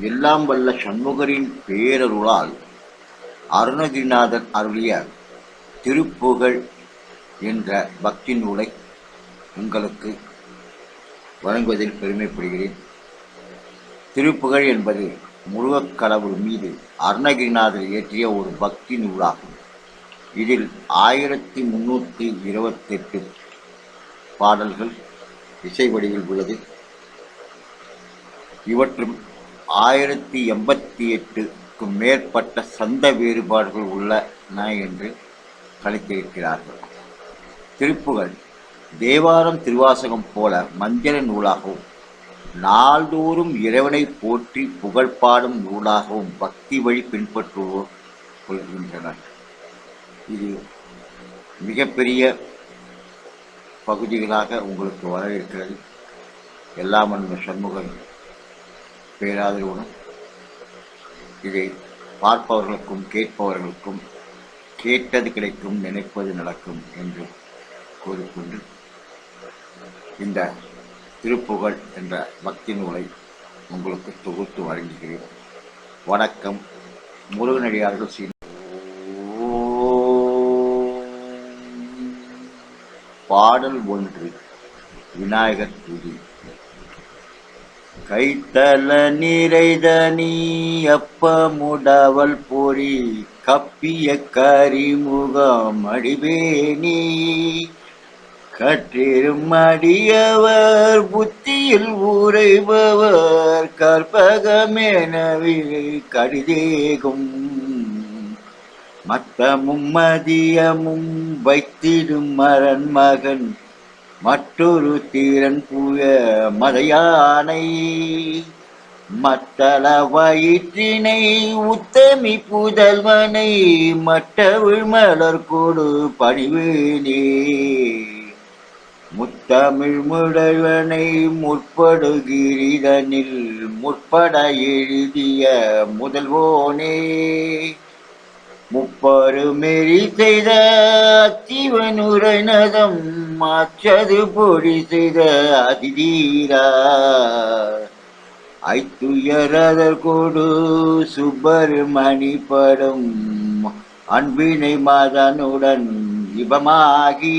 எல்லாம் வல்ல சண்முகரின் பேரருளால் அருணகிரிநாதர் அருளிய திருப்புகழ் என்ற பக்தி நூலை உங்களுக்கு வழங்குவதில் பெருமைப்படுகிறேன். திருப்புகழ் என்பது முருகக் கடவுள் மீது அருணகிரிநாதர் இயற்றிய ஒரு பக்தி நூலாகும். இதில் ஆயிரத்தி முன்னூற்றி இருபத்தெட்டு பாடல்கள் இசை வடிவில் உள்ளது. இவற்றும் ஆயிரத்தி எண்பத்தி எட்டுக்கும் மேற்பட்ட சந்த வேறுபாடுகள் உள்ளன என்று கணித்திருக்கிறார்கள். திருப்புகள் தேவாரம் திருவாசகம் போல மந்திர நூலாகவும் நாள்தோறும் இறைவனை போற்றி புகழ் பாடும் நூலாகவும் பக்தி வழி பின்பற்றுவோர் கொள்கின்றனர் இது மிகப்பெரிய பகுதிகளாக உங்களுக்கு வர இருக்கிறது எல்லாம் சண்முகம் சண்முகன் பேராதரவுடன் இதை பார்ப்பவர்களுக்கும் கேட்பவர்களுக்கும் கேட்டது கிடைக்கும் நினைப்பது நடக்கும் என்று கூறிக்கொண்டு இந்த திருப்புகழ் என்ற பக்தி நூலை உங்களுக்கு தொகுத்து வழங்குகிறேன். வணக்கம். முருகனடியார்கள் சீ பாடல் ஒன்று விநாயகர் துதி கைத்தல நிறைதனி அப்பமுடவல் பொறி கப்பிய கரிமுகம் அடிவேணி. கற்றிரும் அடியவர் புத்தியில் உரைபவர் கற்பகமேனவே கடிதேகும். மத்தமும் மதியமும் வைத்திடும் மரன் மகன் மற்றொரு தீரன் புய மலையானை மத்தள வயிற்றினை உத்தமி புதல்வனை மட்டவிழ் மலர் கொடு பணிவேனே முத்தமிழ் முடல்வனை முற்படுகிரிதனில் முற்பட எழுதிய முதல்வோனே. முப்பருமெறி செய்த அச்சிவனுரைநதம் மாற்றது பொடி செய்த அதிதீரா. ஐத்துயரதர் கொடு சுப்பருமணி படும் அன்பினை மதனுடன் இபமாகி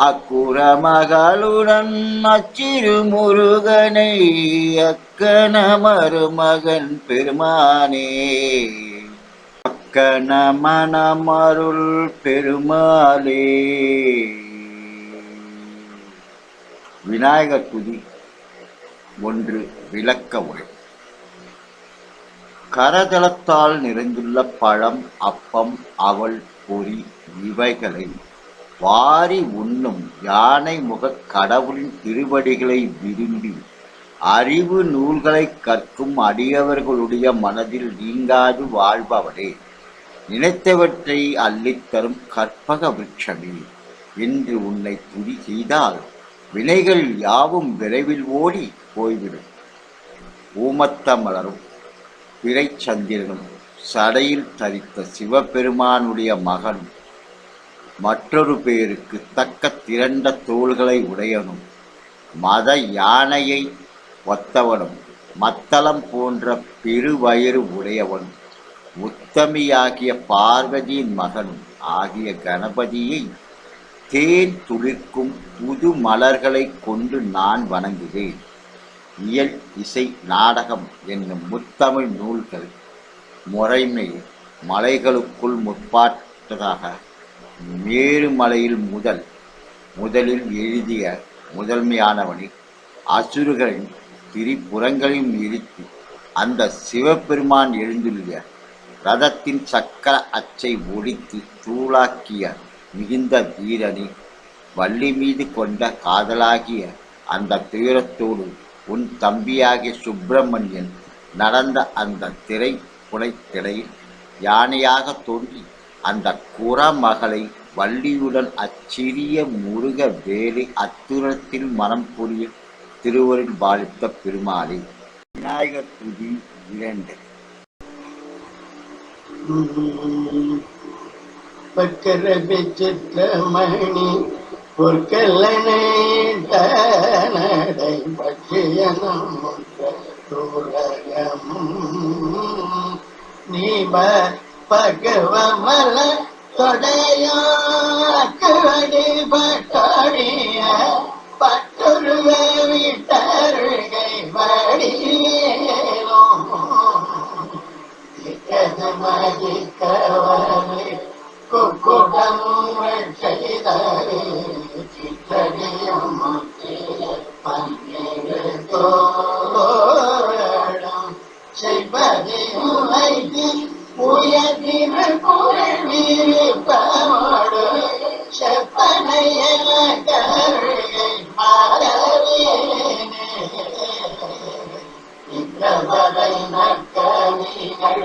அக்குற மகளுடன் அச்சிறு முருகனை அக்கன மருமகன் பெருமானே. அக்கன மனமருள் பெருமாளே. விநாயகர் துதி ஒன்று விளக்க உரை. கரதளத்தால் நிறைந்துள்ள பழம் அப்பம் அவள் பொறி இவைகளை வாரி உண்ணும் யானை முகக் கடவுளின் திருவடிகளை விரும்பி அறிவு நூல்களை கற்கும் அடியவர்களுடைய மனதில் நீங்காது வாழ்பவளே நினைத்தவற்றை அள்ளித்தரும் கற்பக விருட்சமே. என்று உன்னை துதி செய்தால் வினைகள் யாவும் விரைவில் ஓடி போய்விடும். ஊமத்த மலரும் பிறைச்சந்திரனும் சடையில் தரித்த சிவபெருமானுடைய மகனும் மற்றொரு பேருக்கு தக்க திரண்ட தோள்களை உடையனும் மத யானையை ஒத்தவனும் மத்தளம் போன்ற பெருவயிறு உடையவனும். உத்தமியாகிய பார்வதியின் மகனும் ஆகிய கணபதியை தேன் துளிர்க்கும் புது மலர்களை கொண்டு நான் வணங்குவேன். இயல் இசை நாடகம் என்னும் முத்தமிழ் நூல்கள் முறைமை மலைகளுக்குள் முற்பாட்டதாக மேருமலையில் முதல் முதலில் எழுதிய முதன்மையானவனை அசுரர்களின் திரிபுறங்களையும் இருத்தி அந்த சிவபெருமான் எழுந்துள்ள ரதத்தின் சக்கர அச்சை ஒடித்து தூளாக்கிய மிகுந்த வீரனை வள்ளி மீது கொண்ட காதலாகிய அந்த துயரத்தோடு உன் தம்பியாகிய சுப்பிரமணியன் நடந்த அந்த திரை புனைத்திரையில் யானையாக தோன்றி அந்த குறமகளை வள்ளியுடன் அச்சிறிய முருக வேலை அத்துரத்தில் மனம் புரிய திருவரில் பாலித்த பெருமாளே. விநாயகர் துதி இரண்டு. பக்கர விசித்திரமணி பொற்கல்லனை நடை நீ நீம பகவமல தொடையாக்குவடி பட்டாடிய மகிக்கவனே குக்குடம் செய்தே சித்தடியும் பங்கேற்கோடம் செய்வதையும் வைத்து உயர்த்தின குரல் வீழ்ப்பமோடு செப்பனையன கருகை மாறவேனே இந்தவரை நக்கணிகள்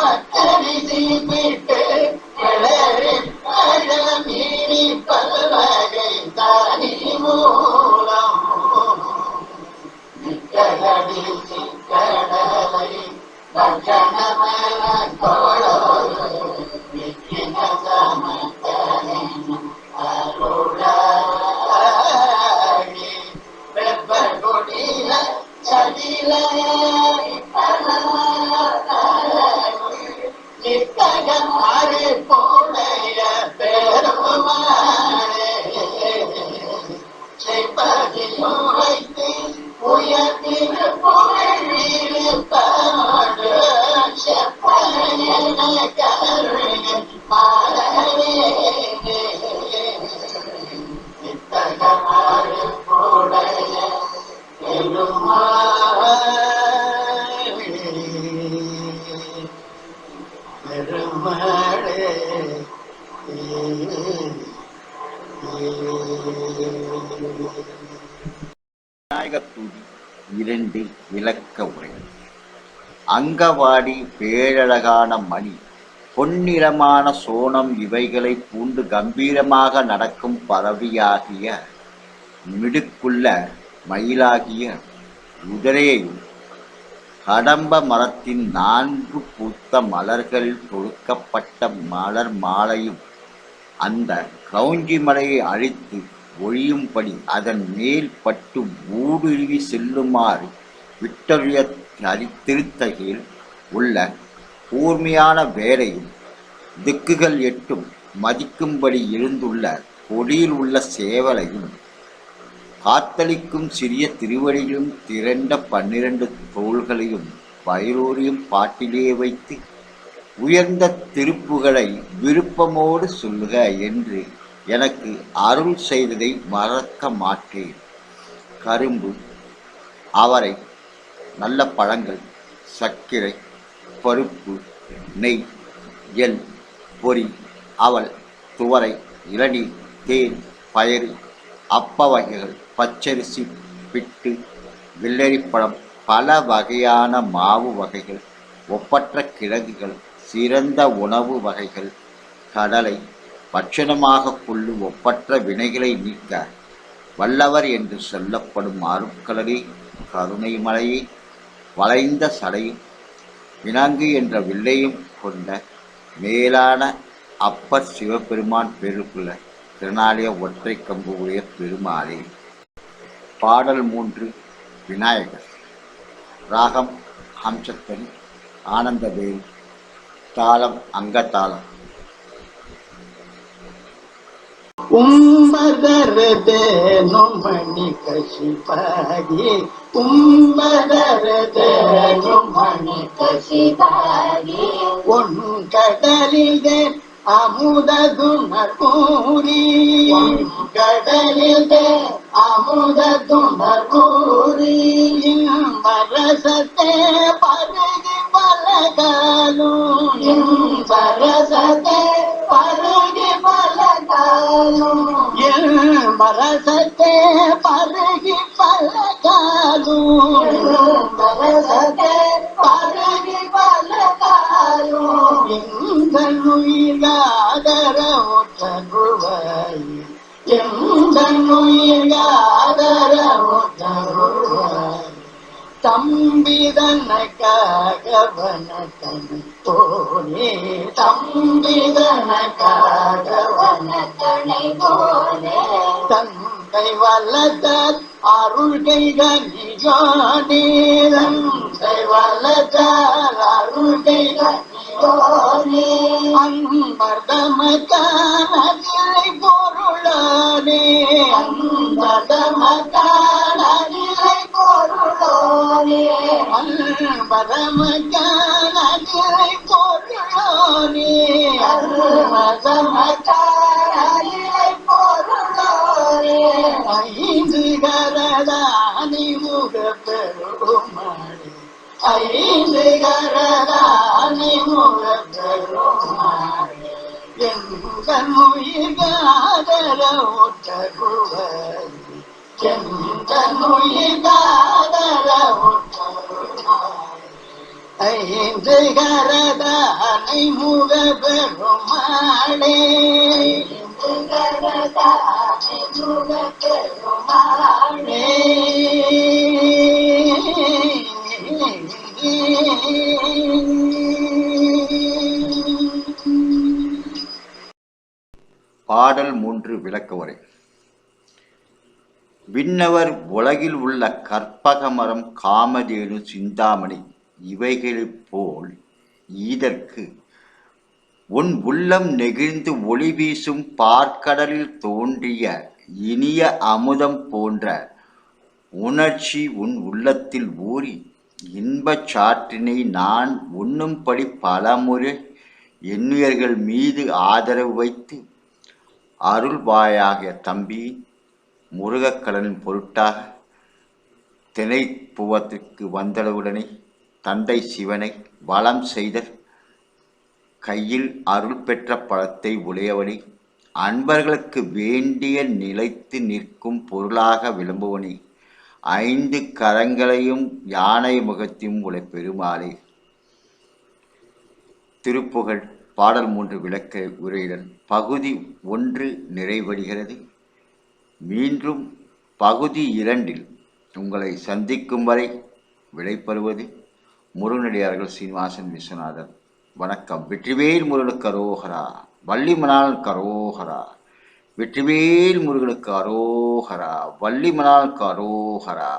விநாயகத்தூதி இரண்டு விளக்க உரை. அங்கவாடி பேரழகான மணி பொன்னிறமான சோனம் இவைகளை பூண்டு கம்பீரமாக நடக்கும் பறவையாகிய மிடுக்குள்ள மயிலாகிய குதிரையையும் கடம்ப மரத்தின் நான்கு பூத்த மலர்களில் தொடுக்கப்பட்ட மலர் மாலையும் அந்த கிரௌஞ்சி மலையை அழித்து ஒழியும்படி அதன் மேல் பட்டு ஊடுருவி செல்லுமாறு விட்டொழிய திருத்தகையில் உள்ள கூர்மையான வேலையும் திக்குகள் எட்டும் மதிக்கும்படி இருந்துள்ள கொடியில் உள்ள சேவலையும் காத்தளிக்கும் சிறிய திருவடியிலும் திரண்ட பன்னிரண்டு தோள்களையும் பயிரூரியும் பாட்டிலே வைத்து உயர்ந்த திருப்புகளை விருப்பமோடு சொல்லுக என்று எனக்கு அருள் செய்ததை மறக்க மாட்டேன். கரும்பு அவரை நல்ல பழங்கள் சர்க்கரை பருப்பு நெய் எல் பொரி அவல் துவரை இளநீர் தேன் பயறு அப்ப வகைகள் பச்சரிசி பிட்டு வெள்ளரிப்பழம் பல வகையான மாவு வகைகள் ஒப்பற்ற கிழங்குகள் சிறந்த உணவு வகைகள் கடலை பட்சணமாக கொள்ளு ஒப்பற்ற வினைகளை நீக்க வல்லவர் என்று சொல்லப்படும் அருட்கடலே கருணை மலையே வளைந்த சடையும் வினாங்கு என்ற வில்லையும் கொண்ட மேலான அப்பர் சிவபெருமான் பெருக்குள்ள திருநாளிய ஒற்றை கம்பு உடைய பெருமாளே. பாடல் மூன்று விநாயகர். ராகம் ஹம்சத்தன் ஆனந்தவேல் தாளம் அங்கத்தாளம் ಉಂಬದರದೇನು ಮಣಿ ಕಶಿಪಾಗಿ ಉಂಬದರದೇನು ಮಣಿ ಕಶಿಪಾಗಿ ಒಣ್ಕಡಲಿಗೆ ಅಮುದದು ನೂರಿ ಕಡಲಿಗೆ ಅಮುದದು ನೂರಿ ಮರಸತೆ ಪರಗಿ ಬಲಗಾಲು ಮರಸತೆ ಪರಗಿ மரசத்தே பரகி பலகாது மரசத்தே பரகி பலகாது எங்கள் உயிராதர ஒற்றகுவாய் எங்கள் உயிராதர ஒற்றகுவாய் வனத்தனை போனே தம்பிதனக்காக வனத்தனை போனே தந்தை அருள் அருள்கை கனியோனே தந்தை வல்லதார் அருள்கை கனியோனே அன்பர்தமக்கான பொருளானே அன்பர்தமக்கான அன்பரமக்கான பொருளானே அன்பரமக்கான பொருளானே ஐந்து கரதானி முக பெருமாளே ஐந்து கரதானி முக பெருமாளே எங்கள் உயிர்காதர ஒற்றருவாய் எங்கள் உயிர்காதர ஐந்து கரதானை முக பெருமாளே பாடல் மூன்று விளக்க உரை விண்ணவர் உலகில் உள்ள கற்பகமரம் காமதேனு சிந்தாமணி. இவைகளைப் போல் ஈதற்கு உன் உள்ளம் நெகிழ்ந்து ஒளி வீசும் பார்க்கடலில் தோன்றிய இனிய அமுதம் போன்ற உணர்ச்சி உன் உள்ளத்தில் ஊறி இன்பச் சாற்றினை நான் உண்ணும்படி பலமுறை எண்ணியர்கள் மீது ஆதரவு வைத்து அருள்வாயாக தம்பி முருகக்கடலின் பொருட்டாக திணைப்புவத்திற்கு வந்தளவுடனே தந்தை சிவனை வளம் செய்த கையில் அருள் பெற்ற பழத்தை உடையவனே அன்பர்களுக்கு வேண்டிய நிலைத்து நிற்கும் பொருளாக விளம்புவனே ஐந்து கரங்களையும் யானை முகத்தையும் உள்ள பெருமாளே. திருப்புகழ் பாடல் மூன்று விளக்க உரையுடன் பகுதி ஒன்று நிறைவடைகிறது. மீண்டும் பகுதி இரண்டில் உங்களை சந்திக்கும் வரை விடைபெறுவது முருகனடியார்கள் சீனிவாசன் விஸ்வநாதன் வணக்கம். வெற்றிவேல் முருகனுக்கு அரோகரா. வள்ளிமனால் கரோஹரா கரோகரா. வெற்றிவேல் முருகனுக்கு அரோகரா. வள்ளிமனால் கரோகரா.